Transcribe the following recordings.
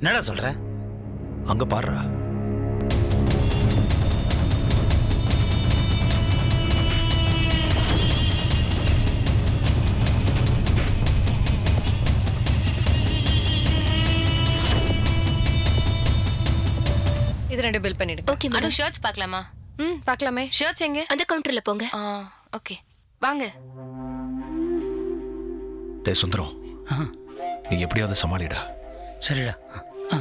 என்னடா சொல்ற? அங்க பாருடா. இது ரெண்டு பில் பண்ணிடுங்க ஓகே அனு மேடம் ஷர்ட்ஸ் பார்க்கலாமா? ம் பார்க்கலாமே. ஷர்ட்ஸ் எங்க? அந்த கவுண்டர்ல போங்க. ஆ ஓகே வாங்க. டேய் சுந்தரம். நீ எப்படியாவது சமாளிடா. சரிடா. ஆ.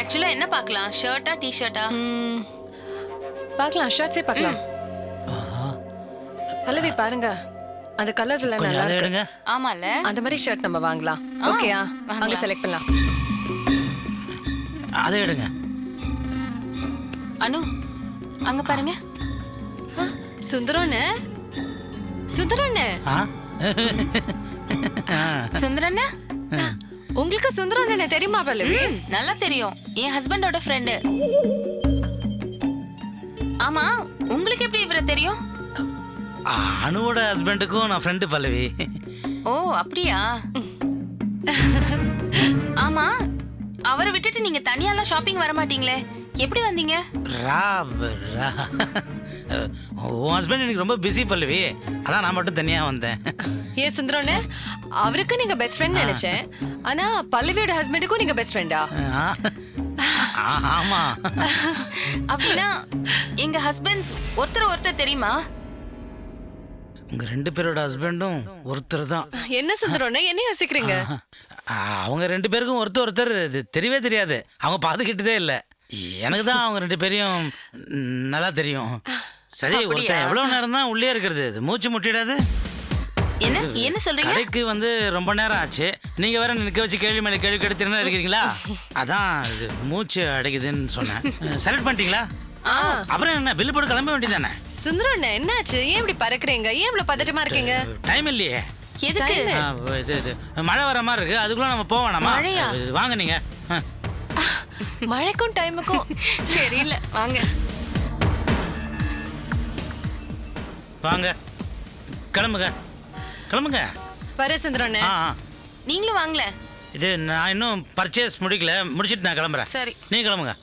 ஆக்சுவலா என்ன பார்க்கலாம்? ஷர்ட்டா டி ஷர்ட்டா ம். பார்க்கலாம். ஷர்ட்ஸே பார்க்கலாம். பல்லவி பாருங்க. அந்த கலர்ஸ் எல்லாம் நல்லா இருக்கு. எடுங்க. ஆமால. அந்த மாதிரி ஷர்ட் நம்ம வாங்கலாம். ஓகேயா அங்க செலக்ட் பண்ணலாம். அதை எடுங்க. அனு அங்க பாருங்க. சுந்தரம்னு? சுந்தரம்னு ஆ? சுந்தரண்ண? உங்களுக்கு சுந்தரம்னு தெரியுமா பல்லவி? நல்லா தெரியும். என் ஹஸ்பண்டோட ஃப்ரெண்டு ஆமா உங்களுக்கு எப்படி இவரை தெரியும்? அனுவோட ஹஸ்பண்டுக்கும் நான் ஃப்ரெண்டு பல்லவி. ஓ அப்படியா? ஆமா அவரை விட்டுட்டு நீங்க தனியாலாம் ஷாப்பிங் வர மாட்டீங்களே. எப்படி வந்தீங்க? ரா ரா. உன் ஹஸ்பண்ட் எனக்கு ரொம்ப பிஸி பல்லவி. அதான் நான் மட்டும் தனியாக வந்தேன். ஏன் சுந்தரம்னு அவருக்கு நீங்க பெஸ்ட் ஃப்ரெண்ட் நினைச்சேன். ஆனா பல்லவியோட ஹஸ்பண்டுக்கும் நீங்க பெஸ்ட் ஃப்ரெண்டா ஆமா. அப்படின்னா எங்க ஹஸ்பண்ட்ஸ் ஒருத்தர் ஒருத்தர் தெரியுமா? உங்க ரெண்டு பேரோட ஹஸ்பண்டும் ஒருத்தர் தான். என்ன சுந்தரம்னு என்ன யோசிக்கிறீங்க? அவங்க ரெண்டு பேருக்கும் ஒருத்தர் ஒருத்தர் தெரியவே தெரியாது. அவங்க பார்த்துக்கிட்டதே இல்லை. எனக்கு தான் அவங்க ரெண்டு பேரையும் நல்லா தெரியும். சரி ஒருத்தன் எவ்வளோ நேரம் தான் உள்ளே இருக்கிறது? இது மூச்சு முட்டிடாது. என்ன? என்ன சொல்றீங்க? கடைக்கு வந்து ரொம்ப நேரம் ஆச்சு. நீங்க வேற நிற்க வச்சு கேள்வி மேலே கேள்வி கெடுத்துருந்தா இருக்கிறீங்களா? அதான் இது மூச்சு அடைக்குதுன்னு சொன்னேன். செலக்ட் பண்ணிட்டீங்களா? அப்புறம் என்ன பில்லு போட்டு கிளம்ப வேண்டியதானே சுந்தரம்னு என்னாச்சு? ஏன் இப்படி பறக்குறீங்க? ஏன் இவ்வளவு பதட்டமா இருக்கீங்க? டைம் இல்லையே. எதுக்கு? இது மழை வர மாதிரி இருக்கு. அதுக்குள்ள நம்ம? இது, வாங்க நீங்க. மழைக்கும் டைமுக்கும் தெரியல. வாங்க. வாங்க. கிளம்புங்க. கிளம்புங்க. வர ஆ ஆ. நீங்களும் வாங்கல இது நான் இன்னும் பர்ச்சேஸ் முடிக்கல. முடிச்சிட்டு நான் கிளம்புறேன். சரி. நீ கிளம்புங்க.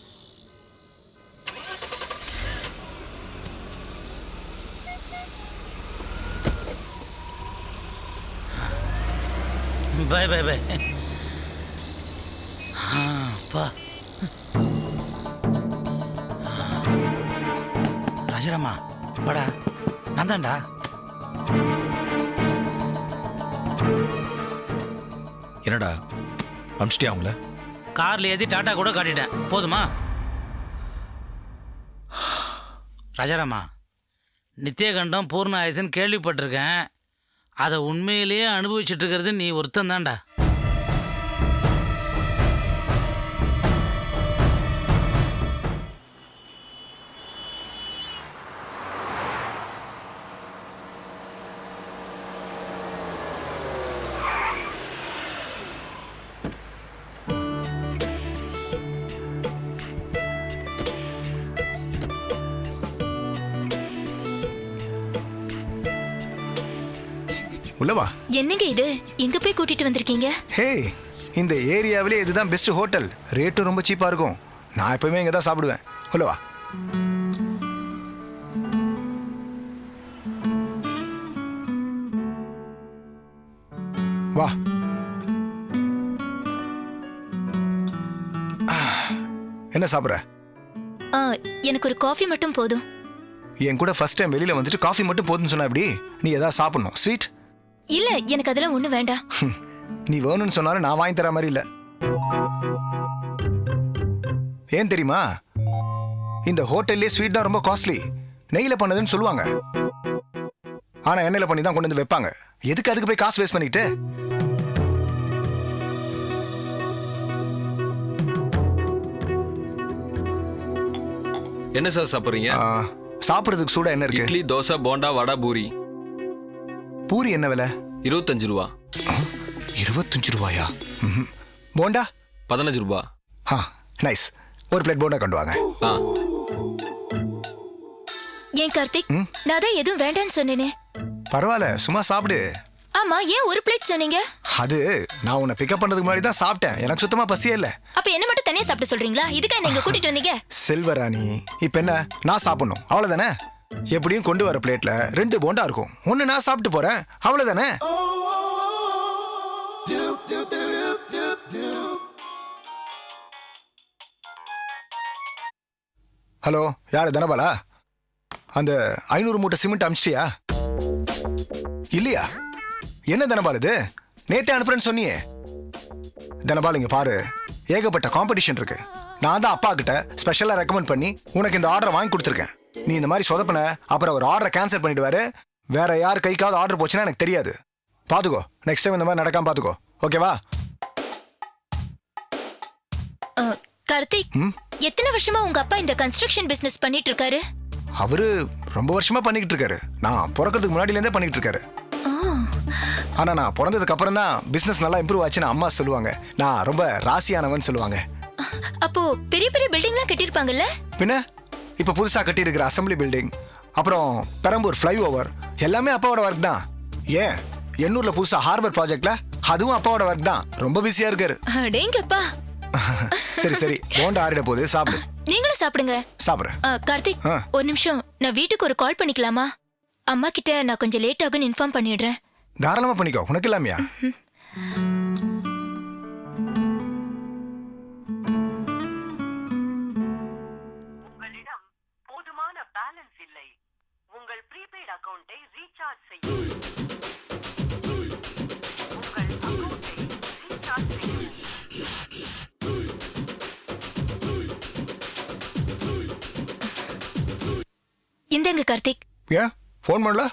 பை பை பா. ராஜராமா படா நான் தான்டா என்னடா அமிச்சிட்டியா அவங்கள? கார்ல ஏற்றி டாட்டா கூட காட்டிட்டேன். போதுமா? ராஜாராமா நித்தியகண்டம் பூர்ண ஆயுசன் கேள்விப்பட்டிருக்கேன். அதை உண்மையிலேயே அனுபவிச்சுட்டு இருக்கிறது நீ ஒருத்தன் தான்டா எங்க போய் கூட்டிட்டு வந்திருக்கீங்க? ஹே இந்த ஏரியாவிலே இதுதான் பெஸ்ட் ஹோட்டல். ரேட்டும் ரொம்ப சீப்பா இருக்கும். நான் எப்பவுமே இங்க தான் சாப்பிடுவேன். உள்ளவா வா. என்ன சாப்பிட்ற? ஆ, எனக்கு ஒரு காஃபி மட்டும் போதும். என் கூட ஃபர்ஸ்ட் டைம் வெளியில வந்துட்டு காஃபி மட்டும் போதுன்னு சொன்னா எப்படி? நீ ஏதாவது சாப்பிடணும். ஸ்வீட் இல்ல எனக்கு அதெல்லாம் ஒண்ணும் வேண்டாம். நீ வேணும்னு சொன்னாலும் நான் வாங்கி தர மாதிரி இல்ல. ஏன் தெரியுமா? இந்த ஹோட்டல்லே ஸ்வீட் தான் ரொம்ப காஸ்ட்லி நெய்ல பண்ணதுன்னு சொல்லுவாங்க. ஆனா எண்ணெயில பண்ணி தான் கொண்டு வந்து வைப்பாங்க. எதுக்கு அதுக்கு போய் காசு வேஸ்ட் பண்ணிட்டு என்ன சார் சாப்பிட்றீங்க? சாப்பிட்றதுக்கு சூடா என்ன இருக்கு? இட்லி தோசை போண்டா வடை பூரி. பூரி என்ன விலை? இருபத்தஞ்சு ரூபா. இருபத்தஞ்சு ரூபாயா? ம்ஹும். போண்டா? பதினஞ்சு ரூபா. ஆ நைஸ் ஒரு பிளேட் போண்டா கொண்டு வாங்க. ஆ. ஏன் கார்த்திக் நான் தான் எதுவும் வேண்டாம்னு சொன்னேனே. பரவாயில்ல சும்மா சாப்பிடு. ஆமா ஏன் ஒரு பிளேட் சொன்னீங்க? அது நான் உன்னை பிக்கப் பண்றதுக்கு முன்னாடி தான் சாப்பிட்டேன். எனக்கு சுத்தமா பசியே இல்லை. அப்ப என்ன மட்டும் தனியா சாப்பிட சொல்றீங்களா? இதுக்கா என்ன இங்க கூட்டிட்டு வந்தீங்க? செல்வராணி இப்ப என்ன? நான் சாப்பிடணும். அவ்வளவுதானே? எப்படியும் கொண்டு வர பிளேட்ல ரெண்டு போண்டா இருக்கும். ஒன்னு நான் சாப்பிட்டு போறேன். அவ்வளவுதானே? ஹலோ யாரு தனபாலா? அந்த ஐநூறு மூட்டை சிமெண்ட் அமிச்சிட்டியா? இல்லையா? என்ன தனபால் இது? நேத்தே அனுப்புறேன்னு சொன்னியே. தனபால் இங்க பாரு. ஏகப்பட்ட காம்படிஷன் இருக்கு. நான் தான் அப்பா கிட்ட ஸ்பெஷலா ரெக்கமெண்ட் பண்ணி உனக்கு இந்த ஆர்டரை வாங்கி கொடுத்துருக்கேன். நீ இந்த மாதிரி சொதப்பின அப்புறம் ஒரு ஆர்டரை கேன்சல் பண்ணிடுவாரு. வேற யார் கைக்காவது ஆர்டர் போச்சுன்னா எனக்கு தெரியாது. பாத்துக்கோ நெக்ஸ்ட் டைம் இந்த மாதிரி நடக்காம பாத்துக்கோ. ஓகேவா கார்த்திக் எத்தனை வருஷமா உங்க அப்பா இந்த கன்ஸ்ட்ரக்ஷன் பிசினஸ் பண்ணிட்டு இருக்காரு? அவரு ரொம்ப வருஷமா பண்ணிக்கிட்டு இருக்காரு. நான் பிறக்கிறதுக்கு முன்னாடில இருந்தே பண்ணிக்கிட்டு இருக்காரு. ஆனா நான் பிறந்ததுக்கு அப்புறம் தான் பிசினஸ் நல்லா இம்ப்ரூவ் ஆச்சுன்னு அம்மா சொல்லுவாங்க. நான் ரொம்ப ராசியானவன் சொல்லுவாங்க. அப்போ பெரிய பெரிய பில்டிங்லாம் கட்டியிருப்பாங்கல்ல? பின்ன? இப்ப புதுசா கட்டி இருக்கிற அசம்பிளி பில்டிங் அப்புறம் பெரம்பூர் ஃப்ளைஓவர் எல்லாமே அப்பாவோட ஒர்க் தான். ஏன்? எண்ணூர்ல புதுசா ஹார்பர் ப்ராஜெக்ட்ல அதுவும் அப்பாவோட ஒர்க் தான். ரொம்ப பிஸியா இருக்காரு. அடேங்கப்பா சரி சரி. போண்டா ஆறிட போகுது. சாப்பிடு. நீங்களும் சாப்பிடுங்க. சாப்பிடுறேன் கார்த்திக். ஒரு நிமிஷம். நான் வீட்டுக்கு ஒரு கால் பண்ணிக்கலாமா? அம்மா கிட்ட நான் கொஞ்சம் லேட் ஆகும்னு இன்ஃபார்ம் பண்ணிடுறேன். தாராளமா பண்ணிக்கோ. உனக்கு இல்லாமையா? கார்த்திக். ஏன்? ஃபோன் பண்ணல?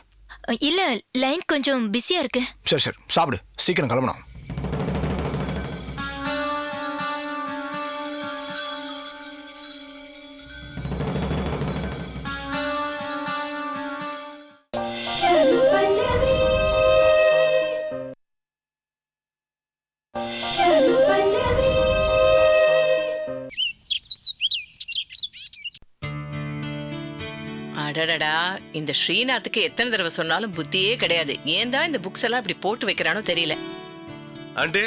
இல்ல லைன் கொஞ்சம் பிஸியா இருக்கு. சரி சரி. சாப்பிடு. சீக்கிரம் கிளம்பணும். அடடடா இந்த ஸ்ரீநாத்துக்கு எத்தனை தடவை சொன்னாலும் புத்தியே கிடையாது. ஏன் தான் இந்த புக்ஸ் எல்லாம் இப்படி போட்டு வைக்கிறானோ தெரியல. ஆண்டி?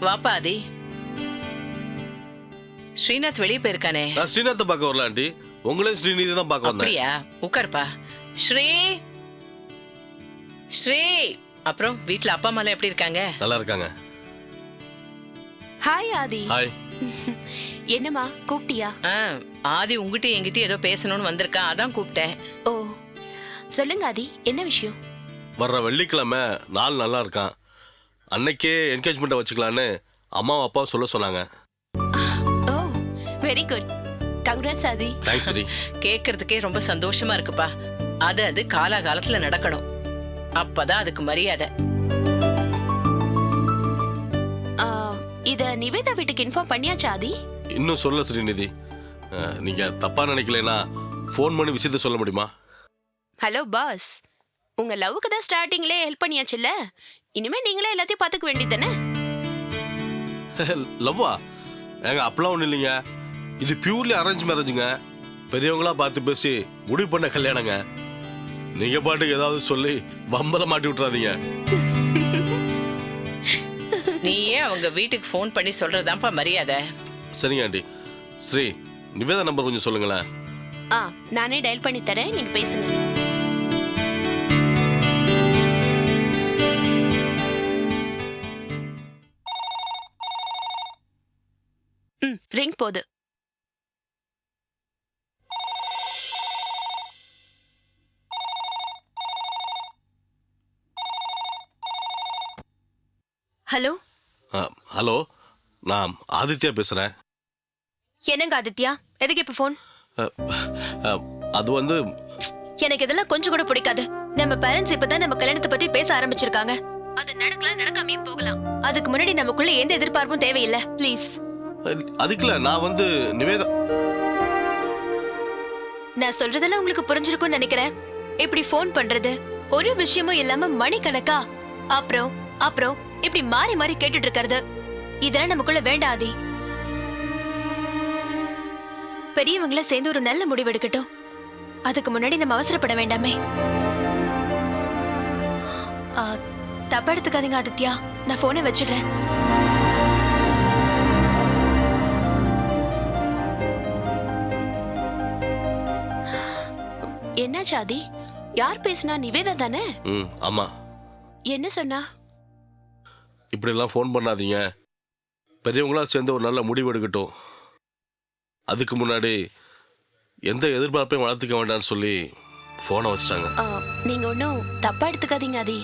வாப்பா ஆதி. ஸ்ரீநாத் வெளியே போயிருக்கானே. நான் ஸ்ரீநாத்தை பார்க்க வரல ஆண்டி. உங்களையும் ஸ்ரீநிதி தான் பார்க்க வந்தேன். அப்படியா? உட்காருப்பா. ஸ்ரீ! ஸ்ரீ! அப்புறம் வீட்ல அப்பா அம்மா எப்படி இருக்காங்க? நல்லா இருக்காங்க. ஹாய் ஆதி. ஹாய் என்னம்மா கூப்பிட்டியா? ஆ, ஆதி உங்ககிட்ட என்கிட்ட ஏதோ பேசணும்னு வந்திருக்கான் அதான் கூப்பிட்டேன். ஓ சொல்லுங்க ஆதி என்ன விஷயம்? வர்ற வெள்ளிக்கிழமை நாள் நல்லா இருக்கான். அன்னைக்கே என்கேஜ்மெண்ட்டை வச்சுக்கலான்னு அம்மாவும் அப்பாவும் சொல்ல சொன்னாங்க. ஓ very good congrats Aadhi. Thanks Sri கேட்கறதுக்கே ரொம்ப சந்தோஷமா இருக்குப்பா. அது அது காலாகாலத்துல நடக்கணும். அப்பதான் அதுக்கு மரியாதை. இத நிவேதா வீட்டுக்கு இன்ஃபார்ம் பண்ணியாச்சா ஆதி? இன்னும் சொல்ல ஸ்ரீநிதி. அஹ், நீங்க தப்பா நினைக்கலைன்னா ஃபோன் பண்ணி விஷயத்த சொல்ல முடியுமா? ஹலோ பாஸ் உங்க லவ்வுக்கு தான் ஸ்டார்டிங்லே ஹெல்ப் பண்ணியாச்சுல்ல? இனிமே நீங்களே எல்லாத்தையும் பாத்துக்க வேண்டியதானே லவ்வா? ஏங்க அப்பெல்லாம் ஒன்றும் இல்லைங்க. இது பியூர்லி அரேஞ்ச் மேரேஜுங்க பெரியவங்களா பார்த்து பேசி முடிவு பண்ண கல்யாணங்க. நீங்க பாட்டுக்கு ஏதாவது சொல்லி வம்பல மாட்டி விட்டுறாதீங்க. நீயே அவங்க வீட்டுக்கு ஃபோன் பண்ணி சொல்றதாப்பா மரியாதை. சரிங்க ஆண்டி. ஸ்ரீ நிவேதா நம்பர் கொஞ்சம் சொல்லுங்களேன். ஆ நானே டயல் பண்ணி தரேன் நீங்க பேசுங்க. ம் ரிங் போகுது ஹலோ? ஹலோ நான் ஆதித்யா பேசுகிறேன் என்னங்க ஆதித்யா? எதுக்கு இப்ப ஃபோன் அது வந்து எனக்கு இதெல்லாம் கொஞ்சம் கூட பிடிக்காது. நம்ம பேரண்ட்ஸ் இப்பதான் நம்ம கல்யாணத்தை பத்தி பேச ஆரம்பிச்சிருக்காங்க. அது நடக்கலாம் நடக்காமையும் போகலாம். அதுக்கு முன்னாடி நமக்குள்ள எந்த எதிர்பார்ப்பும் தேவையில்லை. ப்ளீஸ் அதுக்குல நான் வந்து நிவேதா. நான் சொல்றதெல்லாம் உங்களுக்கு புரிஞ்சிருக்கும்னு நினைக்கிறேன். இப்படி ஃபோன் பண்றது? ஒரு விஷயமும் இல்லாம மணிக்கணக்கா? அப்புறம் அப்புறம் இப்படி மாறி மாறி கேட்டுட்டு இருக்கிறது இதெல்லாம் நமக்குள்ள வேண்டாதி. பெரியவங்கள சேர்ந்து ஒரு நல்ல முடிவு எடுக்கட்டும். அதுக்கு முன்னாடி நம்ம அவசரப்பட வேண்டாமே. ஆ, தப்பா எடுத்துக்காதீங்க ஆதித்யா. நான் போனை வச்சிடுறேன். என்னாச்சு ஆதி? யார் பேசுனா நிவேதா தானே? ம் ஆமாம் என்ன சொன்னா? இப்படியெல்லாம் ஃபோன் பண்ணாதீங்க. பெரியவங்களா சேர்ந்து ஒரு நல்ல முடிவு எடுக்கட்டும். அதுக்கு முன்னாடி எந்த எதிர்பார்ப்பையும் வளர்த்துக்க வேண்டாம்னு சொல்லி ஃபோனை வச்சுட்டாங்க. நீங்க ஒன்றும் தப்பா எடுத்துக்காதீங்க ஆதி.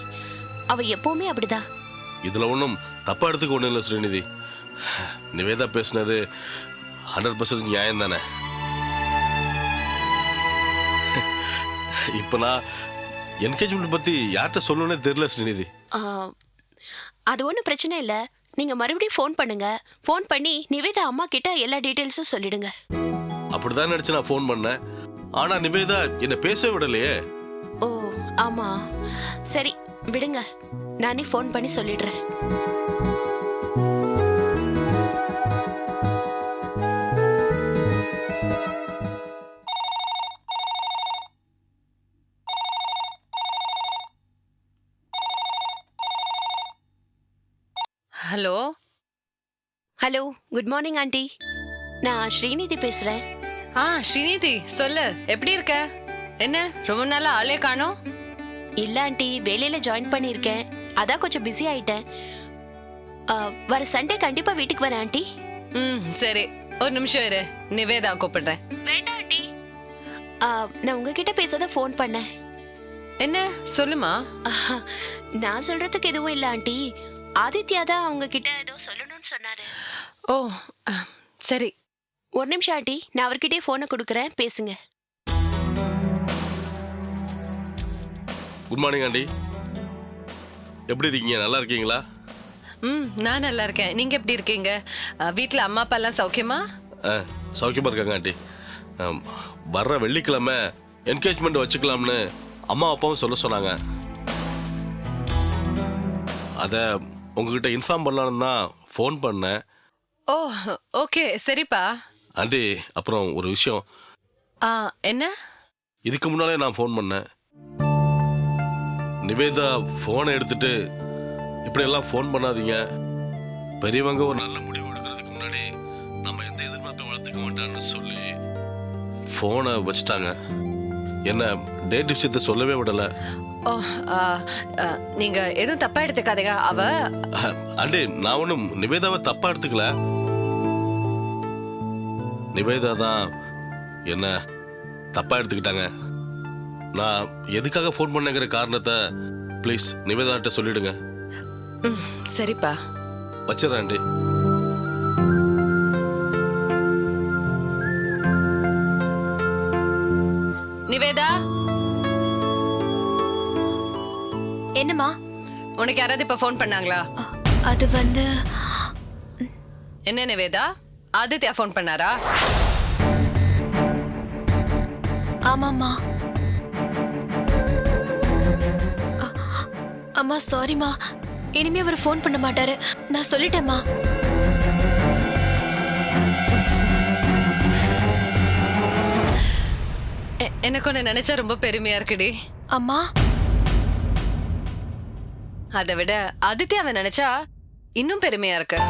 அவ எப்பவுமே அப்படிதான் இதில் ஒன்றும் தப்பாக எடுத்துக்க ஒன்றும் இல்லை ஸ்ரீநிதி. நிவேதா பேசுனது ஹண்ட்ரட் பர்சன்ட் நியாயம் தானே இப்போ நான் என்கேஜ்மெண்ட் பற்றி யார்கிட்ட சொல்லணும்னே தெரியல ஸ்ரீநிதி. அது ஒன்றும் பிரச்சனை இல்லை. நீங்க மறுபடியும் ஃபோன் பண்ணுங்க. ஃபோன் பண்ணி நிவேதா அம்மா கிட்ட எல்லா டீட்டெயில்ஸும் சொல்லிடுங்க. அப்படிதான் நினச்சி நான் ஃபோன் பண்ணேன். ஆனால் நிவேதா என்னை பேசவே விடலையே. ஓ ஆமா. சரி விடுங்க. நானே ஃபோன் பண்ணி சொல்லிடுறேன். ஹலோ குட் மார்னிங் ஆண்டி நான் ஸ்ரீநிதி பேசுறேன். ஆ ஸ்ரீநிதி சொல்லு எப்படி இருக்க? என்ன ரொம்ப நாளா ஆளே காணோம்? இல்ல ஆண்டி வேலையில ஜாயின் பண்ணியிருக்கேன். அதான் கொஞ்சம் பிஸி ஆயிட்டேன். வர சண்டே கண்டிப்பா வீட்டுக்கு வரேன் ஆண்டி ம் சரி. ஒரு நிமிஷம் இரு. நிவேதா கூப்பிடுறேன். வேண்டாம் ஆண்டி நான் உங்ககிட்ட பேசத ஃபோன் பண்ணேன். என்ன சொல்லுமா? நான் சொல்றதுக்கு எதுவும் இல்ல ஆண்டி ஆதித்யா தான் அவங்க கிட்ட ஏதோ சொல்லணும்னு சொன்னாரு. ஓ சரி. ஒரு நிமிஷம் ஆண்டி நான் அவர்கிட்டயே போனை கொடுக்குறேன். பேசுங்க. Good morning aunty. எப்படி இருக்கீங்க? நல்லா இருக்கீங்களா? ம் நான் நல்லா இருக்கேன். நீங்க எப்படி இருக்கீங்க? அ, வீட்ல அம்மா அப்பா எல்லாம் சௌக்கியமா? ஆ சௌக்கியமாக இருக்காங்க ஆண்டி. ஆம், வர்ற வெள்ளிக்கிழமை என்கேஜ்மெண்ட் வச்சுக்கலாம்னு அம்மா அப்பாவும் சொல்ல சொன்னாங்க. அதை உங்ககிட்ட இன்ஃபார்ம் பண்ணலான்னு தான் ஃபோன் பண்ணேன். ஓ ஓகே சரிப்பா. ஆண்டி அப்புறம் ஒரு விஷயம். ஆ என்ன? இதுக்கு முன்னாலே நான் ஃபோன் பண்ணேன். நிவேதா ஃபோனை எடுத்துட்டு இப்படியெல்லாம் ஃபோன் பண்ணாதீங்க. பெரியவங்க ஒரு நல்ல முடிவு எடுக்கிறதுக்கு முன்னாடி நம்ம எந்த எதிர்பார்ப்பையும் வளர்த்துக்க மாட்டான்னு சொல்லி ஃபோனை வச்சுட்டாங்க. என்ன டேட் விஷயத்த சொல்லவே விடலை. ஓ ஆ, ஆ, நீங்க எதுவும் தப்பா எடுத்துக்காதீங்க. அவ ஆண்டி நான் ஒன்றும் நிவேதாவை தப்பா எடுத்துக்கல. நிவேதா தான் என்ன தப்பா எடுத்துக்கிட்டாங்க. நான் எதுக்காக ஃபோன் பண்ணேங்கிற காரணத்தை ப்ளீஸ் நிவேதாட்ட சொல்லிடுங்க. ம், சரிப்பா. வச்சிடறேன் ஆண்டி. நிவேதா? என்னம்மா? உனக்கு யாராவது இப்ப ஃபோன் பண்ணாங்களா? அது வந்து என்ன நிவேதா? ஆதித்யா ஃபோன் பண்ணாரா? ஆமாம்மா. அம்மா சாரிம்மா இனிமே அவர் ஃபோன் பண்ண மாட்டாரு. நான் சொல்லிட்டேம்மா. எனக்கு ஒன்று நினைச்சா ரொம்ப பெருமையா இருக்குடி. அம்மா. அதை விட ஆதித்யாவை நினைச்சா இன்னும் பெருமையா இருக்கு.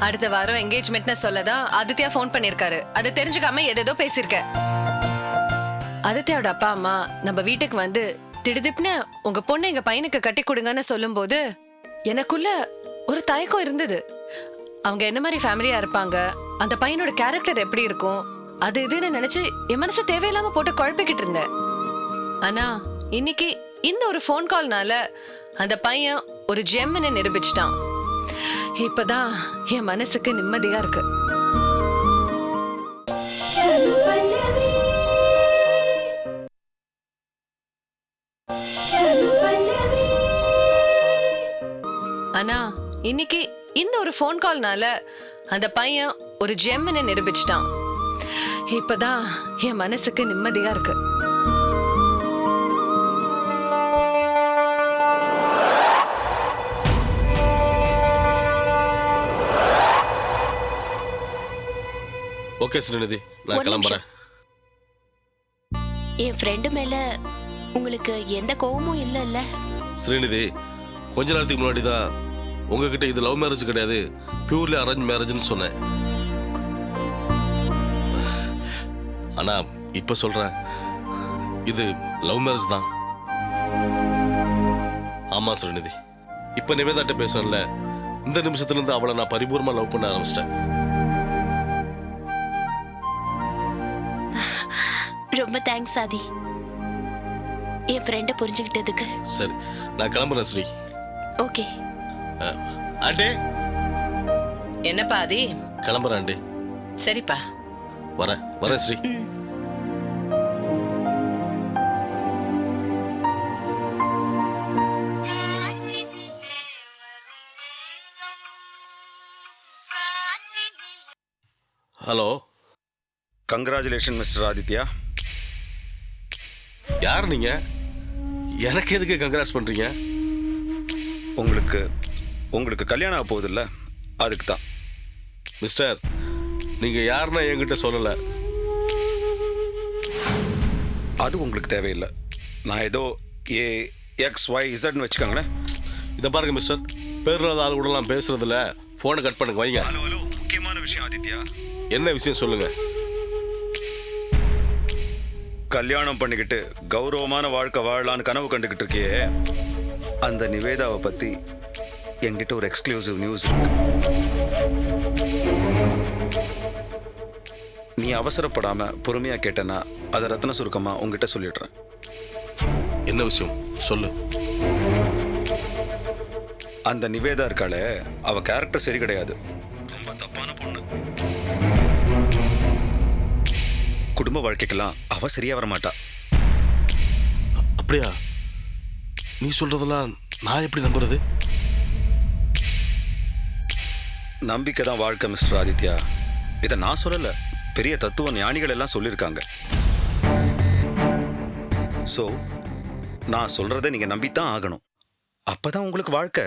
அடுத்த வாரம் என்கேஜ்மெண்ட்னு சொல்லதான் ஆதித்யா ஃபோன் பண்ணிருக்காரு. அதை தெரிஞ்சுக்காம எதேதோ பேசியிருக்க. ஆதித்யாவோட அப்பா அம்மா நம்ம வீட்டுக்கு வந்து திடுதிப்னு உங்க பொண்ணு எங்க பையனுக்கு கட்டி கொடுங்கன்னு சொல்லும்போது எனக்குள்ள ஒரு தயக்கம் இருந்தது. அவங்க என்ன மாதிரி ஃபேமிலியா இருப்பாங்க? அந்த பையனோட கேரக்டர் எப்படி இருக்கும்? அது இதுன்னு நினைச்சு என் மனசு தேவையில்லாம போட்டு குழப்பிக்கிட்டு இருந்தேன். ஆனா இன்னைக்கு இந்த ஒரு ஃபோன் கால்னால அந்த பையன் ஒரு ஜெம்னு நிரூபிச்சிட்டான். இப்பதான் என் மனசுக்கு நிம்மதியா இருக்கு. ஆனா இன்னைக்கு இந்த ஒரு ஃபோன் கால்னால அந்த பையன் ஒரு ஜெம்னு நிரூபிச்சிட்டான். இப்பதான் என் மனசுக்கு நிம்மதியா இருக்கு. ஓகே ஸ்ரீநிதி நான் கிளம்புறேன். என் ஃப்ரெண்டு மேல உங்களுக்கு எந்த கோவமும் இல்லைல்ல? ஸ்ரீநிதி கொஞ்ச நேரத்துக்கு முன்னாடி தான் உங்ககிட்ட இது லவ் மேரேஜ் கிடையாது பியூர்லி அரேஞ்ச் மேரேஜ்னு சொன்னேன். ஆனா இப்ப சொல்றேன் இது லவ் மேரேஜ் தான். ஆமா ஸ்ரீநிதி இப்ப நிவேதாட்ட பேசுறேன்ல இந்த நிமிஷத்துல இருந்து அவளை நான் பரிபூர்ணமா லவ் பண்ண ஆரம்பிச்சிட்டேன். ரொம்ப தேங்க்ஸ் ஆதி. என் ஃப்ரெண்டை புரிஞ்சுக்கிட்டதுக்கு. சரி நான் கிளம்புறேன் ஸ்ரீ. Okay aunty. என்னப்பா ஆதி? கிளம்புறேன் ஆண்டி. சரிப்பா. வரேன் வரேன் Sri. Hello congratulation mister Aditya யார் நீங்க? எனக்கு எதுக்கு கங்க்ராட்ஸ் பண்றீங்க? உங்களுக்கு உங்களுக்கு கல்யாணம் ஆக போகுதுல்ல? அதுக்கு தான். மிஸ்டர் நீங்க யாருன்னா என்கிட்ட சொல்லல. அது உங்களுக்கு தேவையில்லை. நான் ஏதோ ஏ எக்ஸ் ஒய் இசட்னு வச்சுக்கோங்களேன். இதை பாருங்க மிஸ்டர் பேர் இல்லாத ஆள் கூட நான் பேசுறதுல போனை கட் பண்ணுங்க வைங்க. ஹலோ ஹலோ முக்கியமான விஷயம் ஆதித்யா. என்ன விஷயம் சொல்லுங்க? கல்யாணம் பண்ணிக்கிட்டு கௌரவமான வாழ்க்கை வாழலான்னு கனவு கண்டுக்கிட்டு இருக்கியே அந்த நிவேதாவை பற்றி என்கிட்ட ஒரு எக்ஸ்க்ளூசிவ் நியூஸ் இருக்கு. நீ அவசரப்படாம பொறுமையா கேட்டனா அதை ரத்ன சுருக்கமா உங்ககிட்ட சொல்லிடுறேன். என்ன விஷயம்? சொல்லு. அந்த நிவேதா இருக்காளே அவ கேரக்டர் சரி கிடையாது. குடும்ப வாழ்க்கைக்கெல்லாம் அவ சரியா வர மாட்டா அப்படியா? நீ சொல்றதெல்லாம் நான் எப்படி நம்புறது? நம்பிக்கை தான் வாழ்க்கை மிஸ்டர் ஆதித்யா. இதை நான் சொல்லல. பெரிய தத்துவ ஞானிகள் எல்லாம் சொல்லியிருக்காங்க ஸோ நான் சொல்றதை நீங்க நம்பித்தான் ஆகணும். அப்பதான் உங்களுக்கு வாழ்க்கை.